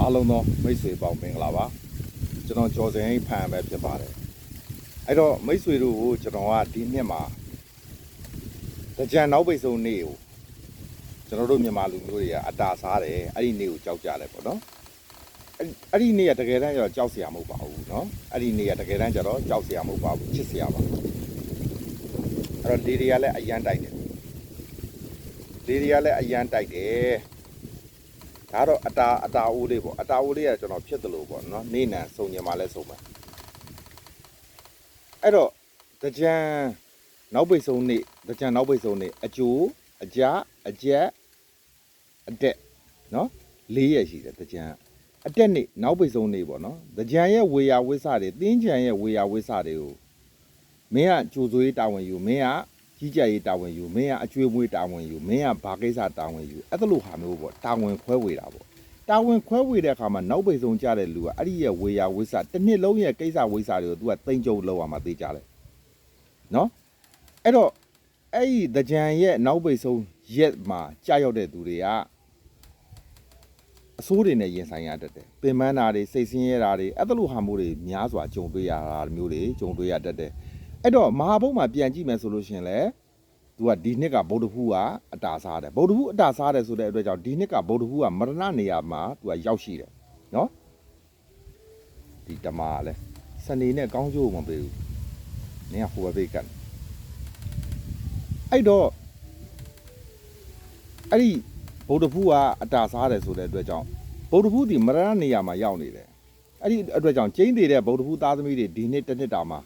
အားလုံးသောမိတ်ဆွေပေါင်းမင်္ဂလာပါကျွန်တော်ကျော်စင်ဖန်ပဲဖြစ်ပါတယ်အဲ့တော့မိတ်ဆွေတို့ကိုကျွန်တော်ကဒီနှစ်မှာတကြံနောက်ပိတ်ဆုံးနေ့ကိုကျွန်တော်တို့မြန်မာလူမျိုးတွေကအတာစားတယ်အဲ့ဒီနေ့ကိုကြောက်ကြတယ်ပေါ့နော်အဲ့အဲ့ဒီနေ့ကတကယ်တမ်းကျတော့ကြောက်စရာမဟုတ်ပါဘူးနော်အဲ့ဒီနေ့ကတကယ်တမ်းကျတော့ကြောက်စရာမဟုတ်ပါဘူးချစ်စရာပါအဲ့တော့ဒီတွေကလည်းအရန်တိုက်တယ်ဒီတွေကလည်းအရန်တိုက်တယ် ဒါတော့အတာအတာအိုးလေးပေါ့အတာအိုးလေးကကျွန်တော်ဖြစ်တယ်လို့ပေါ့နော်နေနံစုံညင်มาလဲစုံမှာအဲ့တော့ကြံနောက်ပိတ်ဆုံးနေ့ကြံနောက်ပိတ်ဆုံးနေ့အကျိုးအကြအကျက်အတက်နော်လေးရရှိတယ်ကြံအတက်နေ့နောက်ပိတ်ဆုံးနေ့ပေါ့နော်ကြံရဲ့ဝေယဝိဆတွေတင်းကြံရဲ့ဝေယဝိဆတွေကိုမင်းကကြိုးစိုးရေးတာဝန်ယူမင်းက ကြီးကြပ်ရေးတာဝန်ယူမင်းကအကျွေးမွေးတာဝန်ယူမင်းကဘာကိစ္စတာဝန်ယူအဲ့ဒါလိုဟာမျိုးပေါ့တာဝန်ခွဲဝေတာပေါ့တာဝန်ခွဲဝေတဲ့အခါမှာနောက်ပိတ်ဆုံးကြတဲ့လူကအဲ့ဒီရဲ့ဝေယဝိဆတစ်နှစ်လုံးရဲ့ကိစ္စဝိဆတွေကို तू ကတိမ့်ကြုံလောက်အောင်မသေးကြတယ်နော်အဲ့တော့အဲ့ဒီတကြံရဲ့နောက်ပိတ်ဆုံးရက်မှာကြာရောက်တဲ့သူတွေကအဆိုးတွေနဲ့ရင်ဆိုင်ရတတ်တယ်ပင်ပန်းတာတွေစိတ်ဆင်းရဲတာတွေအဲ့ဒါလိုဟာမျိုးတွေများစွာကြုံတွေ့ရတာမျိုးတွေကြုံတွေ့ရတတ်တယ် အဲ့တော့မဟာဘုတ်မှာပြန်ကြည့်မယ်ဆိုလို့ရှရင်လေသူကဒီနှစ်ကဗုဒ္ဓဟူးကအတာစားတယ်ဗုဒ္ဓဟူးအတာစားတယ်ဆိုတဲ့အတွက်ကြောင့်ဒီနှစ်ကဗုဒ္ဓဟူးကမရဏနေရာမှာသူကရောက်ရှိတယ်နော်ဒီတမကလည်းစနေနဲ့ကောင်းကျိုးမပေးဘူးနင်ကဟိုဘဘေးကန်အဲ့တော့အဲ့ဒီဗုဒ္ဓဟူးကအတာစားတယ်ဆိုတဲ့အတွက်ကြောင့်ဗုဒ္ဓဟူးဒီမရဏနေရာမှာရောက်နေတယ်အဲ့ဒီအတွက်ကြောင့်ကျင်းတည်တဲ့ဗုဒ္ဓဟူးသားသမီးတွေဒီနှစ်တစ်နှစ်တာမှာ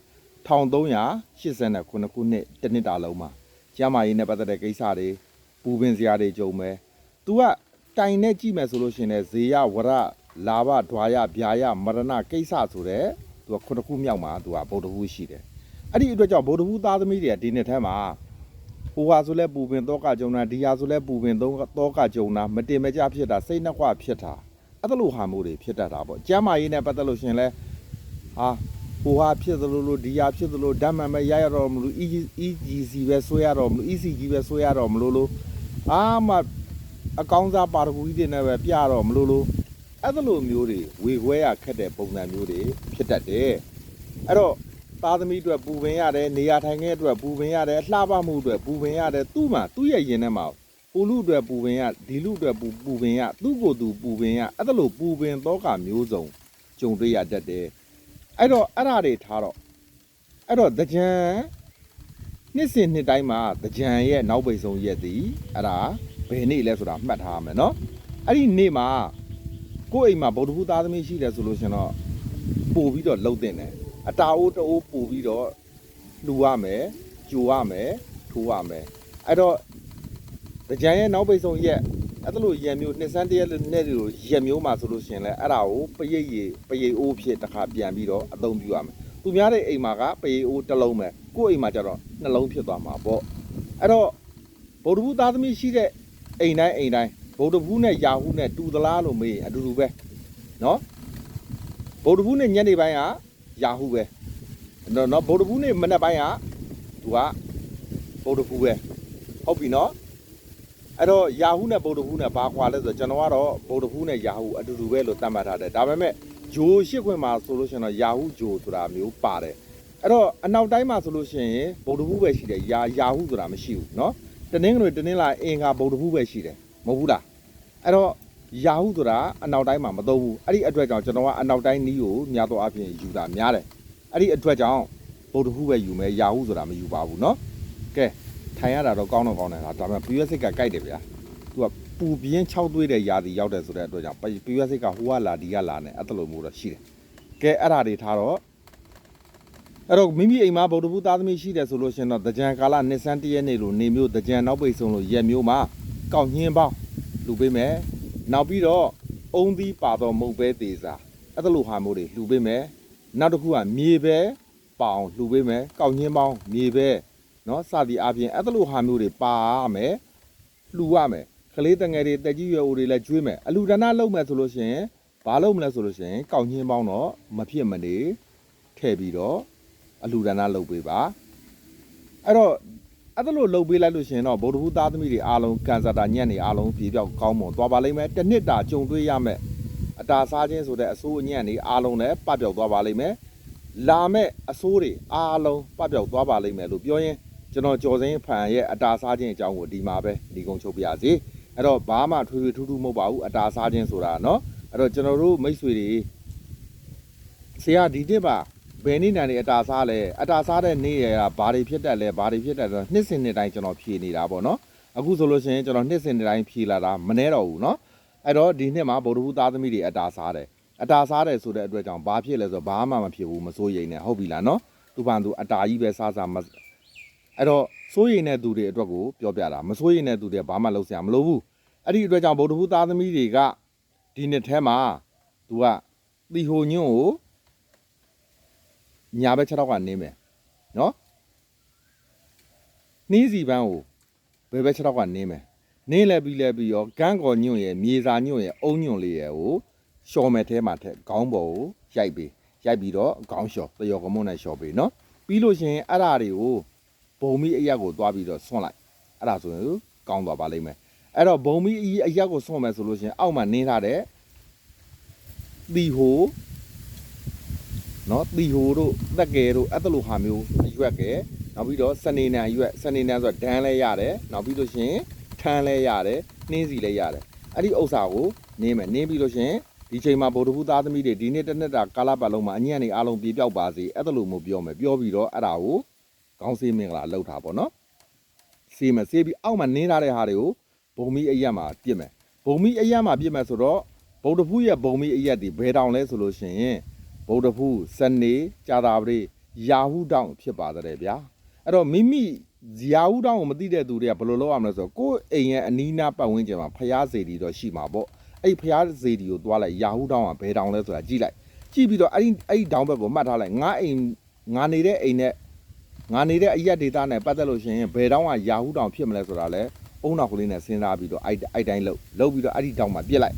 1389ခုနှစ်တစ်နှစ်တာလုံးမှာ ကျမ်းမာရေးနဲ့ပတ်သက်တဲ့ကိစ္စတွေပူပင်စရာတွေကြုံမယ်။ तू ကတိုင်နဲ့ကြည့်မယ်ဆိုလို့ရှိရင်လည်းဇေယဝရလာဘဒွာယဗျာယမရဏကိစ္စဆိုတဲ့ तू ကခုတစ်ခုမြောက်မှာ तू ကဗုဒ္ဓဟူးရှိတယ်။အဲ့ဒီအတွက်ကြောင့်ဗုဒ္ဓဟူးသားသမီးတွေကဒီနှစ်ထဲမှာဟိုဟာဆိုလဲပူပင်တောကကြုံတာဒီဟာဆိုလဲပူပင်တောတောကကြုံတာမတင်မကြဖြစ်တာစိတ်နှက်ခွဖြစ်တာအဲ့ဒါလိုဟာမျိုးတွေဖြစ်တတ်တာပေါ့။ကျမ်းမာရေးနဲ့ပတ်သက်လို့ရှိရင်လည်းဟာ ဟိုဟာဖြစ်သလိုလိုဒီဟာဖြစ်သလိုဓာတ်မှန်ပဲရရတော့မလို့ EGC ပဲဆွဲရတော့မလို့ ECG ပဲဆွဲရတော့မလို့လို့အာမအကောင်းစားပါရဂူကြီးတွေနဲ့ပဲပြတော့မလို့လို့အဲ့ဒါလိုမျိုးတွေဝေခွဲရခက်တဲ့ပုံစံမျိုးတွေဖြစ်တတ်တယ်အဲ့တော့သားသမီးအတွက်ပူပင်ရတယ်နေရာထိုင်ခင်းအတွက်ပူပင်ရတယ်လှပမှုအတွက်ပူပင်ရတယ်သူ့မှာသူ့ရဲ့ရင်ထဲမှာပူလူအတွက်ပူပင်ရဒီလူအတွက်ပူပူပင်ရသူ့ကိုယ်သူပူပင်ရအဲ့ဒါလိုပူပင်တော့ကမျိုးစုံကြုံတွေ့ရတတ်တယ် အဲ့တော့အဲ့ဓာတွေထားတော့အဲ့တော့တကြံနှစ်စဉ်နှစ်တိုင်းမှာတကြံရဲ့နောက်ပိတ်ဆုံးရက်သည်အဲ့ဒါဘယ်နေ့လဲဆိုတာမှတ်ထားရမယ်နော်အဲ့ဒီနေ့မှာကိုယ့်အိမ်မှာဗုဒ္ဓဘုသားသမီးရှိတယ်ဆိုလို့ရှင်တော့ပို့ပြီးတော့လှုပ်တင်တယ်အတာအိုးတအိုးပို့ပြီးတော့လှူရမယ်ကြိုရမယ်ထိုးရမယ်အဲ့တော့တ ကြံရဲ့နောက်ပိတ်ဆုံးရက်အဲ့ဒါလိုရက်မျိုးနှစ်စန်းတရက်နဲ့လိုရက်မျိုးမှာဆိုလို့ရှင်လဲအဲ့ဒါကိုပရိတ်ရပရိတ်အိုးဖြစ်တစ်ခါပြန်ပြီးတော့အသုံးပြုရမယ်သူများတဲ့အိမ်မှာကပရိတ်အိုးတစ်လုံးပဲကိုယ့်အိမ်မှာကျတော့နှလုံးဖြစ်သွားမှာပေါ့အဲ့တော့ဗုဒ္ဓဘူးသားသမီးရှိတဲ့အိမ်တိုင်းအိမ်တိုင်းဗုဒ္ဓဘူးနဲ့ယာဟုနဲ့တူသလားလို့မေးရင်အတူတူပဲနော်ဗုဒ္ဓဘူးနဲ့ညနေပိုင်းကယာဟုပဲနော်နော်ဗုဒ္ဓဘူးနဲ့မနက်ပိုင်းကသူကဗုဒ္ဓဘူးပဲဟုတ်ပြီနော် အဲ့တော့ Yahoo နဲ့ Vodafone နဲ့ဘာခွာလဲဆိုတော့ကျွန်တော်ကတော့ Vodafone နဲ့ Yahoo အတူတူပဲလို့သတ်မှတ်ထားတယ်ဒါပေမဲ့ဂျိုရှစ်ခွင့်မှာဆိုလို့ရှိရင်တော့ Yahoo ဂျိုဆိုတာမျိုးပါတယ်အဲ့တော့အနောက်တိုင်းမှာဆိုလို့ရှိရင် Vodafone ပဲရှိတယ် Ya Yahoo ဆိုတာမရှိဘူးเนาะတနင်္ဂနွေတနင်္လာအင်္ဂါ Vodafone ပဲရှိတယ်မဟုတ်ဘူးလားအဲ့တော့ Yahoo ဆိုတာအနောက်တိုင်းမှာမသုံးဘူးအဲ့ဒီအတွက်ကြောင့်ကျွန်တော်ကအနောက်တိုင်းနီးကိုများသောအားဖြင့်ယူတာများတယ်အဲ့ဒီအတွက်ကြောင့် Vodafone ပဲယူမယ် Yahoo ဆိုတာမယူပါဘူးเนาะကဲ ထိုင်ရတာတော့ကောင်းတော့ကောင်းတယ်လားဒါပေမဲ့ပြွေးစိတ်ကကြိုက်တယ်ဗျာသူကပူပြင်း6သွေးတဲ့ຢာတီရောက်တယ်ဆိုတဲ့အတွက်ကြောင့်ပြွေးစိတ်ကဟိုကလာဒီကလာနဲ့အဲ့တလိုမျိုးတော့ရှိတယ်ကဲအဲ့ဒါတွေထားတော့အဲ့တော့မိမိအိမ်မှာဗုဒ္ဓဘုသားသမီးရှိတယ်ဆိုလို့ရှင်တော့တကြံကာလနှစ်ဆန်းတရက်နေလို့နေမျိုးတကြံနောက်ပိတ်ဆုံးလို့ရက်မျိုးမှာကောက်ညင်းပေါင်းလူပေးမယ်နောက်ပြီးတော့အုံသီးပါတော့မုတ်ပဲသေးစာအဲ့တလိုဟာမျိုးတွေလူပေးမယ်နောက်တစ်ခုကမြေပဲပေါအောင်လူပေးမယ်ကောက်ညင်းပေါင်းမြေပဲ နော်စသည်အပြင်အဲ့ဒါလိုဟာမျိုးတွေပါရမယ်လှူရမယ်ကလေးတငယ်တွေတက်ကြီးရွယ်အိုတွေလည်းကျွေးမယ်အလူဒါနလုပ်မယ်ဆိုလို့ရှိရင်ဘာလုပ်မလဲဆိုလို့ရှိရင်ကောက်ညင်းပေါင်းတော့မဖြစ်မနေထည့်ပြီးတော့အလူဒါနလုပ်ပေးပါအဲ့တော့အဲ့ဒါလိုလုပ်ပေးလိုက်လို့ရှိရင်တော့ဗုဒ္ဓဘုသားသမီးတွေအားလုံးကန်စာတာညံ့နေအားလုံးပြေပြောက်ကောင်းမွန်သွားပါလိမ့်မယ်တစ်နှစ်တာကြုံတွေ့ရမယ်အတာစားခြင်းဆိုတဲ့အဆိုးအညံ့တွေအားလုံးလည်းပပျောက်သွားပါလိမ့်မယ်လာမဲ့အဆိုးတွေအားလုံးပပျောက်သွားပါလိမ့်မယ်လို့ပြောရင် ကျွန်တော်ကြော်စင်းဖန်ရဲ့အတာစားခြင်းအကြောင်းကိုဒီမှာပဲဒီကုန်းချုပ်ပြရစီအဲ့တော့ဘာမှထွေထွေထူးထူးမဟုတ်ပါဘူးအတာစားခြင်းဆိုတာเนาะအဲ့တော့ကျွန်တော်တို့မိတ်ဆွေတွေဆရာဒီတစ်ပါဘယ်နေ့တန်နေအတာစားလဲအတာစားတဲ့နေ့ရကဘာတွေဖြစ်တတ်လဲဘာတွေဖြစ်တတ်လဲနှစ်စဉ်နှစ်တိုင်းကျွန်တော်ဖြေနေတာပေါ့နော်အခုဆိုလို့ရှိရင်ကျွန်တော်နှစ်စဉ်နှစ်တိုင်းဖြေလာတာမနှဲတော့ဘူးเนาะအဲ့တော့ဒီနှစ်မှာဗုဒ္ဓဟူးသားသမီးတွေအတာစားတယ်အတာစားတယ်ဆိုတဲ့အတွက်ကြောင့်ဘာဖြစ်လဲဆိုတော့ဘာမှမဖြစ်ဘူးမစိုးရိမ်နဲ့ဟုတ်ပြီလားเนาะသူပန်သူအတာကြီးပဲစားစားမ အဲ့တော့စိုးရိမ်တဲ့သူတွေအတွက်ကိုပြောပြတာမစိုးရိမ်တဲ့သူတွေဘာမှလုပ်စရာမလိုဘူးအဲ့ဒီအတွက်ကြောင့်ဗုဒ္ဓဟူးသားသမီးတွေကဒီနှစ်ထဲမှာသူကသီဟိုညွန့်ကိုညာဘက်6တော့ကနေမယ်နော်နှီးစီပန်းကိုဘယ်ဘက်6တော့ကနေမယ်နင်းလဲပြီးလဲပြီးရောကန်းကော်ညွန့်ရဲ့မြေစာညွန့်ရဲ့အုံညွန့်လေးရဲ့ကိုရှော်မဲ့ထဲမှာထက်ခေါင်းပေါ်ကိုရိုက်ပြီးရိုက်ပြီးတော့ခေါင်းလျှော်တယောကမုန်းနဲ့လျှော်ပြီးနော်ပြီးလို့ရှရင်အဲ့ဓာတွေကို ဘုံမီအရက်ကိုသွားပြီးတော့ဆွန့်လိုက်အဲ့ဒါဆိုရင်ကောင်းသွားပါလိမ့်မယ်အဲ့တော့ဘုံမီအရက်ကိုဆွန့်မယ်ဆိုလို့ရှရင်အောက်မှာနင်းထားတဲ့သီဟိုနော်သီဟိုတို့တက်ကယ်တို့အဲ့ဒါလိုဟာမျိုးအရွက်ကဲနောက်ပြီးတော့စနေနံအရွက်စနေနံဆိုတော့ဒန်းလဲရတယ်နောက်ပြီးလို့ရှရင်ထန်းလဲရတယ်နှင်းစီလဲရတယ်အဲ့ဒီဥစ္စာကိုနင်းမယ်နင်းပြီးလို့ရှရင်ဒီချိန်မှာဗုဒ္ဓဘုသားသမီးတွေဒီနေ့တစ်နှစ်တာကာလပတ်လုံးမှာအညံ့နေအားလုံးပြေပြောက်ပါစေအဲ့ဒါလိုမျိုးပြောမယ်ပြောပြီးတော့အဲ့ဒါကို ခေါင်းဆေးမင်္ဂလာလှုပ်တာပေါ့နော်ဆေးမယ်ဆေးပြီးအောက်မှာနင်းထားတဲ့ဟာတွေကိုဘုံမီအရက်မှာပြစ်မယ်ဘုံမီအရက်မှာပြစ်မယ်ဆိုတော့ဗုဒ္ဓဖူးရဲ့ဘုံမီအရက်ဒီဘယ်တောင်လဲဆိုလို့ရှိရင်ဗုဒ္ဓဖူးစနေကြာတာပရိယာဟုတောင်ဖြစ်ပါတဲ့ဗျာအဲ့တော့မိမိယာဟုတောင်ကိုမသိတဲ့သူတွေကဘယ်လိုလုပ်ရမလဲဆိုတော့ကိုယ့်အိမ်ရဲ့အနီးနားပတ်ဝန်းကျင်မှာဖျားစေတီတော့ရှိမှာပေါ့အဲ့ဖျားစေတီကိုသွားလိုက်ယာဟုတောင်ကဘယ်တောင်လဲဆိုတာကြည့်လိုက်ကြည့်ပြီးတော့အဲ့ဒီအဲ့ဒီတောင်ဘက်ကိုမှတ်ထားလိုက်ငါအိမ်ငါနေတဲ့အိမ်နဲ့ ငါနေတဲ့အရက်ဒေတာနဲ့ပတ်သက်လို့ရှိရင်ဘယ်တောင်ကယာဟုတောင်ဖြစ်မလဲဆိုတာလဲအုံနောက်ကလေးနဲ့စဉ်းစားပြီးတော့အဲ့အဲ့တိုင်းလှုပ်လှုပ်ပြီးတော့အဲ့ဒီတောင်မှာပြစ်လိုက်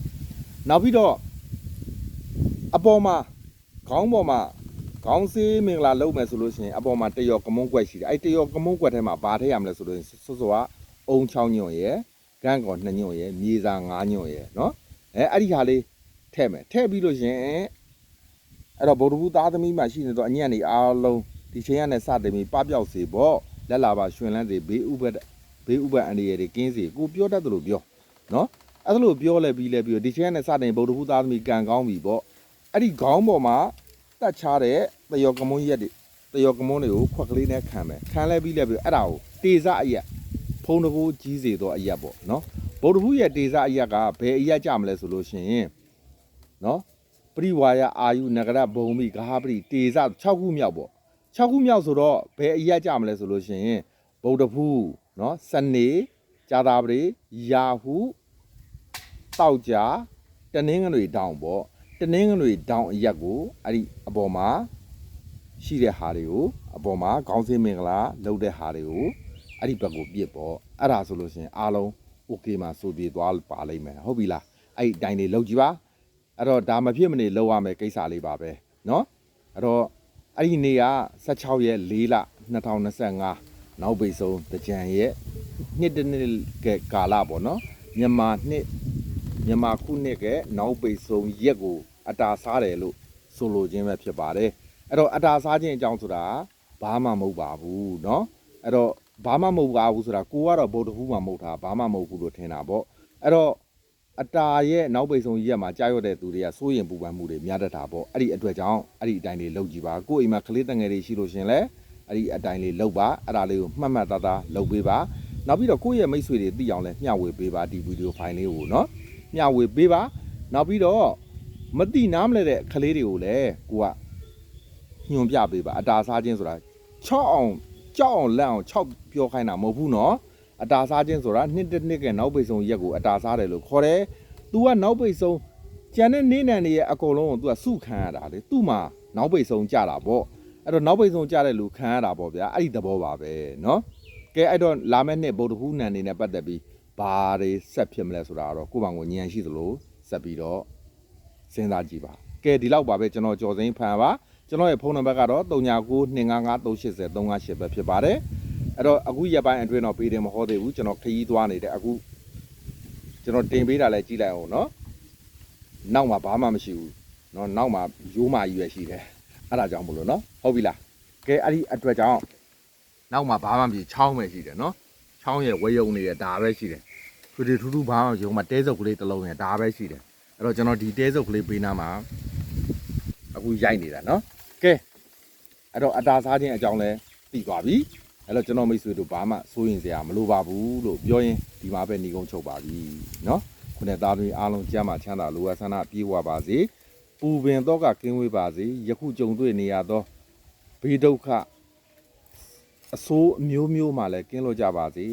နောက်ပြီးတော့အပေါ်မှာခေါင်းပေါ်မှာခေါင်းဆေးမင်္ဂလာလုပ်မယ်ဆိုလို့ရှိရင်အပေါ်မှာတယောကမုန်းကွက်ရှိတယ်အဲ့တယောကမုန်းကွက်ထဲမှာဘာထည့်ရမလဲဆိုလို့စောစောကအုံချောင်းညွန့်ရယ်ကန်းကော်နှစ်ညွန့်ရယ်မြေစာငါးညွန့်ရယ်နော်အဲအဲ့ဒီဟာလေးထည့်မယ်ထည့်ပြီးလို့ရှိရင်အဲ့တော့ဗုဒ္ဓဘူးသားသမီးမှရှိနေတော့အညံ့နေအားလုံး ဒီချိန်ကနေစတင်ပြီးပပျောက်စေပေါ့လက်လာပါရှင်လန်းစေဘေးဥပဒဘေးဥပအန္တရာယ်တွေကင်းစေကိုပြောတတ်တယ်လို့ပြောနော်အဲ့ဒါလို့ပြောလဲပြီးလဲပြီးတော့ဒီချိန်ကနေစတင်ဗုဒ္ဓဘူးသားသမီးကံကောင်းပြီပေါ့အဲ့ဒီခေါင်းပေါ်မှာတက်ချတဲ့တယောကမုန်းရက်တွေတယောကမုန်းတွေကိုခွက်ကလေးနဲ့ခံမယ်ခံလဲပြီးလဲပြီးအဲ့ဒါကိုတေစအရက်ဖုံတကူကြီးစေတော့အရက်ပေါ့နော်ဗုဒ္ဓဘူးရဲ့တေစအရက်ကဘယ်အရက်ကြမလဲဆိုလို့ရှိရင်နော်ပရိဝါယအာယုနဂရဘုံမိဂဟာပရိတေစ6ခုမြောက်ပေါ့ 6ခုမြောက်ဆိုတော့ဘယ်အရက်ကြမလဲဆိုလို့ရှိရင်ဗုဒ္ဓဘူးနော်စနေကြာတာပရိယာဟုတောက်ကြတနင်္ဂနွေတောင်ပေါ့တနင်္ဂနွေတောင်အရက်ကိုအဲ့ဒီအပေါ်မှာရှိတဲ့ဟာတွေကိုအပေါ်မှာခေါင်းစင်းမင်္ဂလာလုပ်တဲ့ဟာတွေကိုအဲ့ဒီဘက်ကိုပြစ်ပေါ့အဲ့ဒါဆိုလို့ရှိရင်အားလုံး okay မှာစိုးပြေသွားပါလိမ့်မယ်ဟုတ်ပြီလားအဲ့ဒီအတိုင်းလေးလုပ်ကြည့်ပါအဲ့တော့ဒါမဖြစ်မနေလုပ်ရမယ်ကိစ္စလေးပါပဲเนาะအဲ့တော့ အဲ့ဒီနေ့က16ရက်4လ2025နောက်ပိတ်ဆုံးတကြံရဲ့နှစ်တစ်နှစ်ကကာလပေါ့နော်မြန်မာနှစ်မြန်မာခုနှစ်ကနောက်ပိတ်ဆုံးရက်ကိုအတာစားတယ်လို့ဆိုလိုခြင်းပဲဖြစ်ပါတယ်အဲ့တော့အတာစားခြင်းအကြောင်းဆိုတာဘာမှမဟုတ်ပါဘူးเนาะအဲ့တော့ဘာမှမဟုတ်ပါဘူးဆိုတာကိုကတော့ဗုဒ္ဓဟူးမှာမဟုတ်တာဘာမှမဟုတ်ဘူးလို့ထင်တာပေါ့အဲ့တော့ အတာရဲ့နောက်ပိတ်ဆုံးရက်မှာကြာရွတ်တဲ့သူတွေကစိုးရင်ပူပန်မှုတွေများတတ်တာပေါ့အဲ့ဒီအတွက်ကြောင့်အဲ့ဒီအတိုင်းလေးလုပ်ကြည့်ပါကိုယ့်အိမ်မှာကလေးတငယ်တွေရှိလို့ရှင်လဲအဲ့ဒီအတိုင်းလေးလုပ်ပါအဲ့ဒါလေးကိုမှတ်မှတ်သားသားလုပ်ပေးပါနောက်ပြီးတော့ကိုယ့်ရဲ့မိတ်ဆွေတွေသိအောင်လဲမျှဝေပေးပါဒီဗီဒီယိုဖိုင်လေးကိုနော်မျှဝေပေးပါနောက်ပြီးတော့မတိနားမလဲတဲ့ကလေးတွေကိုလည်းကိုကညွန်ပြပေးပါအတာစားခြင်းဆိုတာချောက်အောင်ကြောက်အောင်လန့်အောင်ချောက်ပြောခိုင်းတာမဟုတ်ဘူးနော် အတာစားခြင်းဆိုတာနှစ်တစ်နှစ်ကနောက်ပိတ်ဆုံးရက်ကိုအတာစားတယ်လို့ခေါ်တယ်။ तू ကနောက်ပိတ်ဆုံးကျန်တဲ့နေ့နံတွေရဲ့အကုန်လုံးကို तू ကစုခံရတာလေ။ तू မှာနောက်ပိတ်ဆုံးကြတာပေါ့။အဲ့တော့နောက်ပိတ်ဆုံးကြတဲ့လူခံရတာပေါ့ဗျာ။အဲ့ဒီသဘောပါပဲနော်။ကဲအဲ့တော့လာမယ့်နှစ်ဗုဒ္ဓဟူးနံနေနဲ့ပတ်သက်ပြီးဘာတွေဆက်ဖြစ်မလဲဆိုတာတော့ကိုယ့်ဘာကိုညံရှိသလိုဆက်ပြီးတော့စဉ်းစားကြည့်ပါ။ကဲဒီလောက်ပါပဲကျွန်တော်ကျော်စိန်ဖန်ပါ။ကျွန်တော်ရဲ့ဖုန်းနံပါတ်ကတော့399255380358ပဲဖြစ်ပါတယ်။ အဲ့တော့အခုရက်ပိုင်းအတွင်းတော့ပေးတယ်မဟုတ်သေးဘူးကျွန်တော်ခရီးသွားနေတယ်အခုကျွန်တော်တင်ပေးတာလည်းကြည့်လိုက်အောင်နော်နောက်မှာဘာမှမရှိဘူးနော်နောက်မှာရိုးမာကြီးပဲရှိတယ်အဲ့ဒါကြောင့်မလို့နော်ဟုတ်ပြီလားကဲအဲ့ဒီအတွက်ကြောင့်နောက်မှာဘာမှမရှိချောင်းပဲရှိတယ်နော်ချောင်းရဲ့ဝေယုံတွေဒါပဲရှိတယ်ထူထူထူထူဘာမှရုံမှာတဲစုပ်ကလေးတစ်လုံးရဒါပဲရှိတယ်အဲ့တော့ကျွန်တော်ဒီတဲစုပ်ကလေးပေးနာမှာအခုရိုက်နေတာနော်ကဲအဲ့တော့အတာစားခြင်းအကြောင်းလဲပြီးသွားပြီ အဲ့တော့ကျွန်တော်မိတ်ဆွေတို့ဘာမှစိုးရင်စရာမလိုပါဘူးလို့ပြောရင်ဒီမှာပဲညီကုန်းချုပ်ပါပြီเนาะ ခုနဲ့သားသမီးအားလုံးကျမ်းမာချမ်းသာလိုအပ်ဆန္ဒပြေဝပါစေပူပင်တော့ကကင်းဝေးပါစေယခုကြုံတွေ့နေရသောဘေးဒုက္ခအဆိုးအမျိုးမျိုးမှလည်းကင်းလို့ကြပါစေ